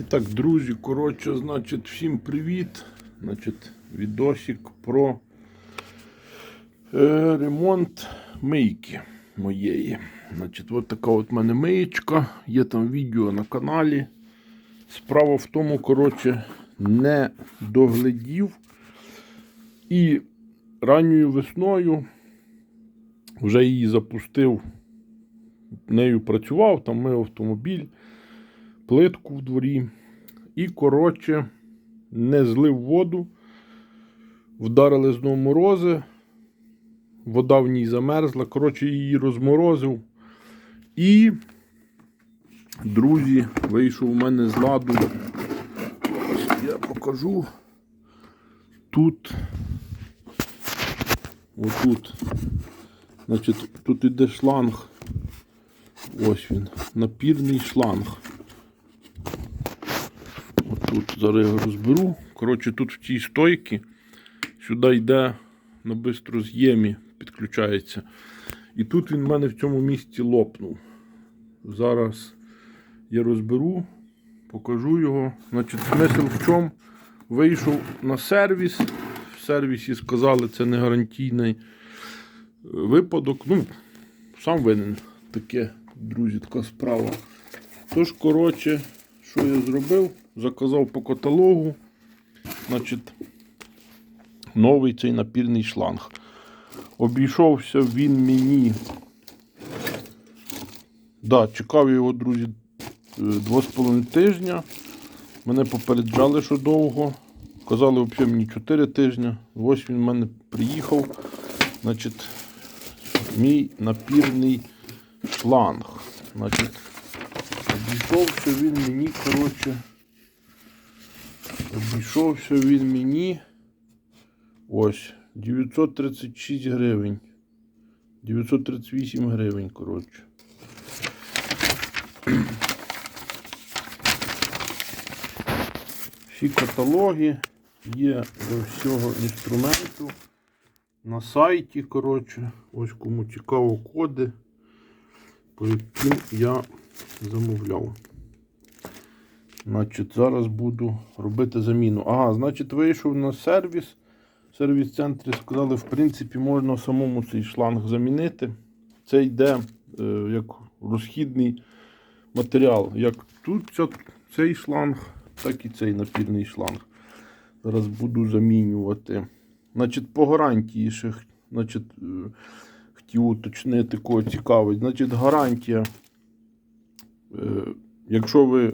І так, друзі, коротше, значить, всім привіт. Значить, відосик про е, ремонт мийки моєї. Значить, от така от мене миєчка. Є там відео на каналі. Справа в тому, коротше, не доглядів. І ранньою весною вже її запустив. Нею працював, там мив автомобіль плитку в дворі. І, коротше, не злив воду, вдарили знову морози, вода в ній замерзла. Коротше, її розморозив. І, друзі, вийшов у мене з ладу. Я покажу. Тут. Отут. Значить, тут іде шланг. Ось він. Напірний шланг. Зараз його розберу. Коротше, тут в цій стойці сюди йде на бистроз'ємі, підключається. І тут він в мене в цьому місці лопнув. Зараз я розберу, покажу його. Значить, смисл в чому? Вийшов на сервіс. В сервісі сказали, це не гарантійний е, випадок. Ну, сам винен таке, друзі, така справа. Тож, коротше, що я зробив? Заказав по каталогу. Значить, новий цей напірний шланг. Обійшовся він мені. Да, чекав його, друзі, е, два з половиною тижня. Мене попереджали, що довго. Казали, взагалі мені 4 тижні. Ось він в мене приїхав. Значить, мій напірний шланг. Значить, обійшовся він мені, коротше. Обійшовся він мені. Ось. 936 гривень. 938 гривень, коротше. Всі каталоги є до всього інструменту. На сайті, коротше, ось кому цікаво коди, по яким я замовляв. Значить, зараз буду робити заміну. Ага, значить, вийшов на сервіс. В сервіс-центрі сказали, в принципі, можна самому цей шланг замінити. Це йде е, як розхідний матеріал. Як тут цей шланг, так і цей напірний шланг. Зараз буду замінювати. Значить, по гарантії ще значить, е, хотів уточнити, кого цікавить. Значить, гарантія. Е, якщо ви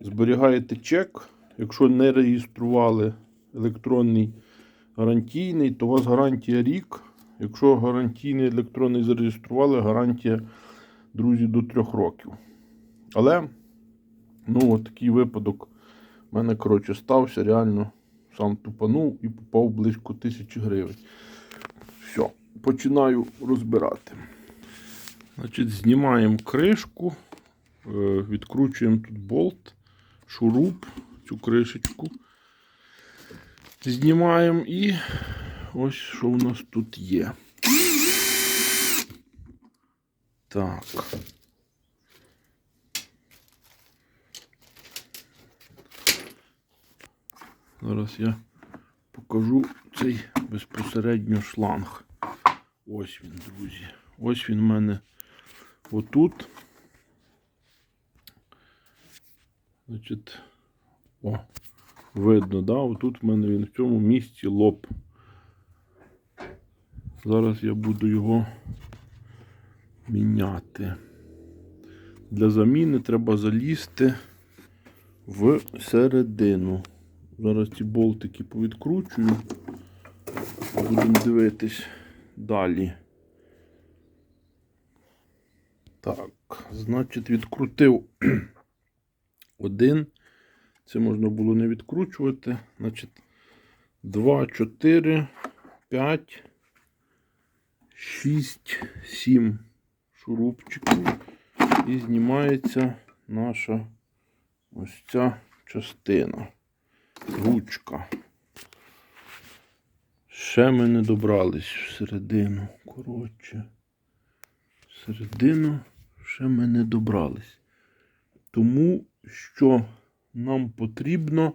зберігаєте чек, якщо не реєстрували електронний гарантійний, то у вас гарантія рік. Якщо гарантійний електронний зареєстрували, гарантія, друзі, до 3 років. Але, ну, от такий випадок в мене, коротше, стався, реально сам тупанув і попав близько тисячі гривень. Все, починаю розбирати. Значить, знімаємо кришку, е, відкручуємо тут болт, шуруп, цю кришечку. Знімаємо і ось що у нас тут є. Так. Зараз я покажу цей безпосередньо шланг. Ось він, друзі. Ось він в мене отут. Значить, о, видно, да? Отут в мене він в цьому місці лоб. Зараз я буду його міняти. Для заміни треба залізти в середину. Зараз ці болтики повідкручую. Будемо дивитись далі. Так, значить, відкрутив один. Це можна було не відкручувати. Значить, 2, 4, 5, 6, 7 шурупчиків. І знімається наша ось ця частина. Ручка. Ще ми не добрались всередину. Коротше. Всередину ще ми не добрались. Тому що нам потрібно,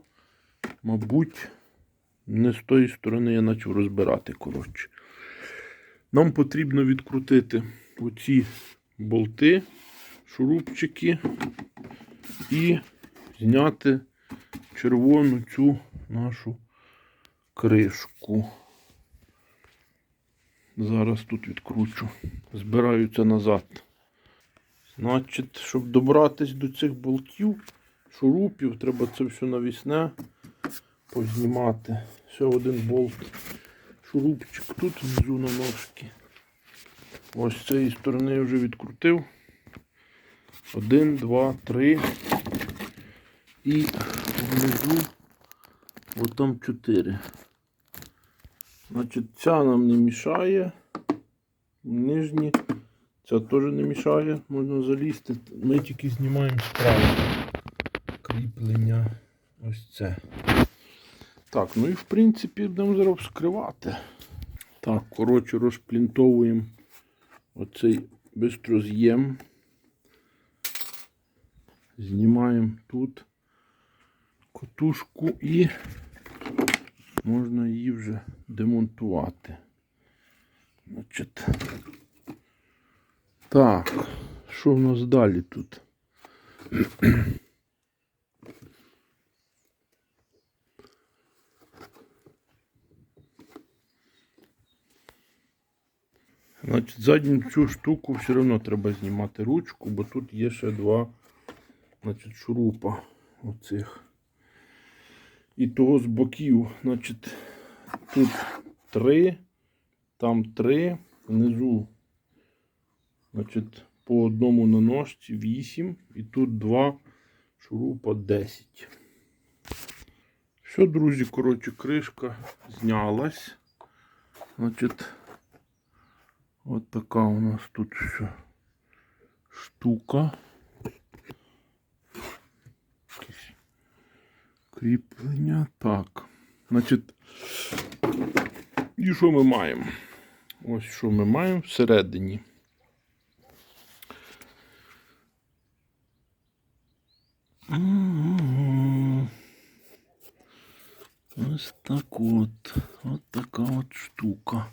мабуть, не з тої сторони я почав розбирати, коротше. Нам потрібно відкрутити оці болти, шурупчики і зняти червону цю нашу кришку. Зараз тут відкручу. Збираються назад. Значить, щоб добратись до цих болтів, шурупів, треба це все навісне познімати. Ще один болт. Шурупчик тут внизу на ножки. Ось з цієї сторони вже відкрутив. Один, два, три. І внизу от там чотири. Значить, ця нам не мішає. Нижні. Ця теж не мішає, можна залізти. Ми тільки знімаємо справа. Кріплення. Ось це. Так, ну і в принципі будемо зараз вскривати. Так, коротше, розплінтовуємо оцей бистроз'єм. Знімаємо тут котушку і можна її вже демонтувати. Значить. Так, що в нас далі тут? Значить, задню цю штуку все одно треба знімати ручку, бо тут є ще два значить, шурупа оцих. І того з боків, значить, тут три, там три, внизу, значить, по одному на ножці 8 і тут два шурупа 10. Все, друзі, коротше, кришка знялась. Значить, от така у нас тут ще штука. Кріплення. Так. Значить, і що ми маємо? Ось що ми маємо всередині. Ага. Ось так от. От така от штука.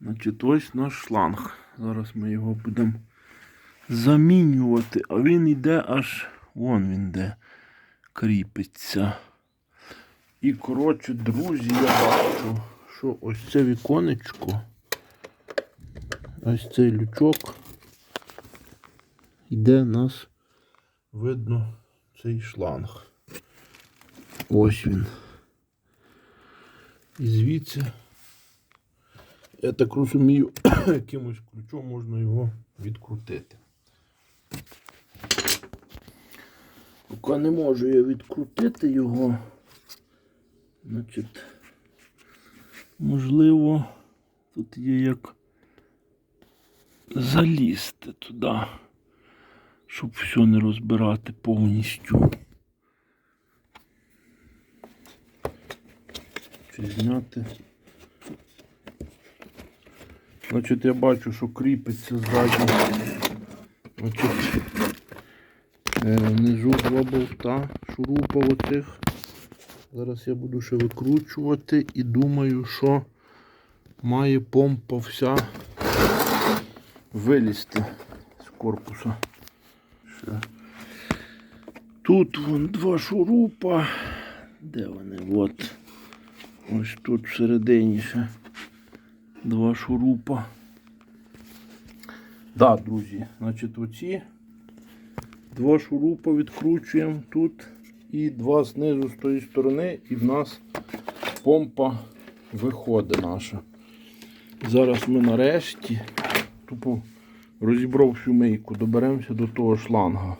Значить, ось наш шланг. Зараз ми його будемо замінювати, а він йде аж вон він де кріпиться. І, коротше, друзі, я бачу, що ось це віконечко, ось цей лючок, іде нас видно цей шланг. Ось він. І звідси, я так розумію, якимось ключом можна його відкрутити. Поки не можу я відкрутити його. Значить, можливо, тут є як залізти туди, щоб все не розбирати повністю. Зняти. Значить, я бачу, що кріпиться ззаді. Значить, е, внизу два болта, шурупа оцих. Зараз я буду ще викручувати і думаю, що має помпа вся вилізти з корпуса. Ще. Тут вон два шурупа. Де вони? От. Ось тут всередині ще два шурупа. Да, друзі, значить оці два шурупа відкручуємо тут і два знизу з тої сторони, і в нас помпа виходить наша. Зараз ми нарешті тупо розібрав всю мийку, доберемося до того шланга.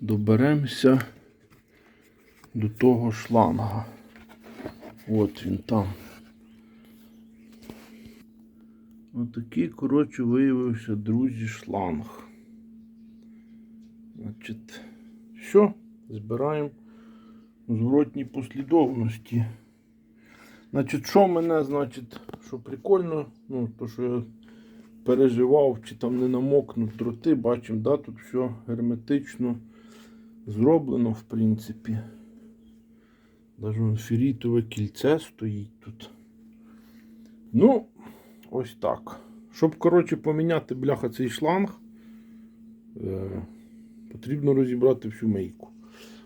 Доберемося до того шланга. От він там. Отакий, коротше, виявився, друзі, шланг. Значить, все, збираємо в зворотній послідовності. Значить, що мене, значить, що прикольно, ну, то, що я переживав, чи там не намокнуть дроти, бачимо, да, тут все герметично зроблено, в принципі. Даже вон ферритове кільце стоїть тут. Ну, ось так. Щоб, коротше, поміняти бляха цей шланг, е, потрібно розібрати всю мийку.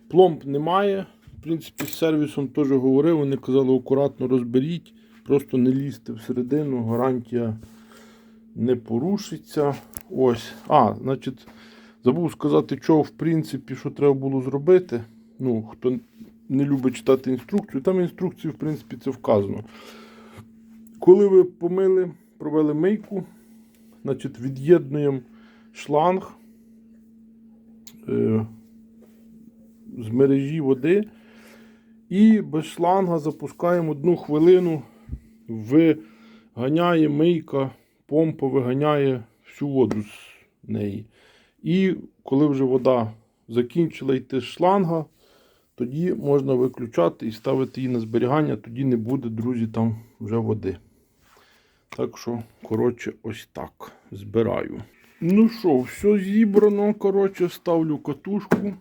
Пломб немає. В принципі, з сервісом теж говорив, вони казали, акуратно розберіть, просто не лізьте всередину, гарантія не порушиться. Ось. А, значить, забув сказати, що в принципі, що треба було зробити. Ну, хто не любить читати інструкцію, там інструкції, в принципі, це вказано. Коли ви помили, провели мийку, значить, від'єднуємо шланг е, з мережі води і без шланга запускаємо одну хвилину, виганяє мийка, помпа виганяє всю воду з неї. І коли вже вода закінчила йти з шланга, тоді можна виключати і ставити її на зберігання, тоді не буде, друзі, там вже води. Так що, коротше, ось так збираю. Ну що, все зібрано. Коротше, ставлю катушку.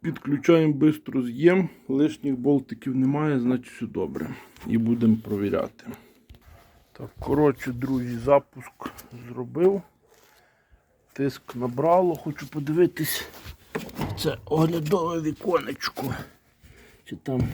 Підключаємо бистро з'єм. Лишніх болтиків немає, значить все добре. І будемо провіряти. Так, коротше, друзі, запуск зробив. Тиск набрало, хочу подивитись. Це оглядове віконечко. Чи там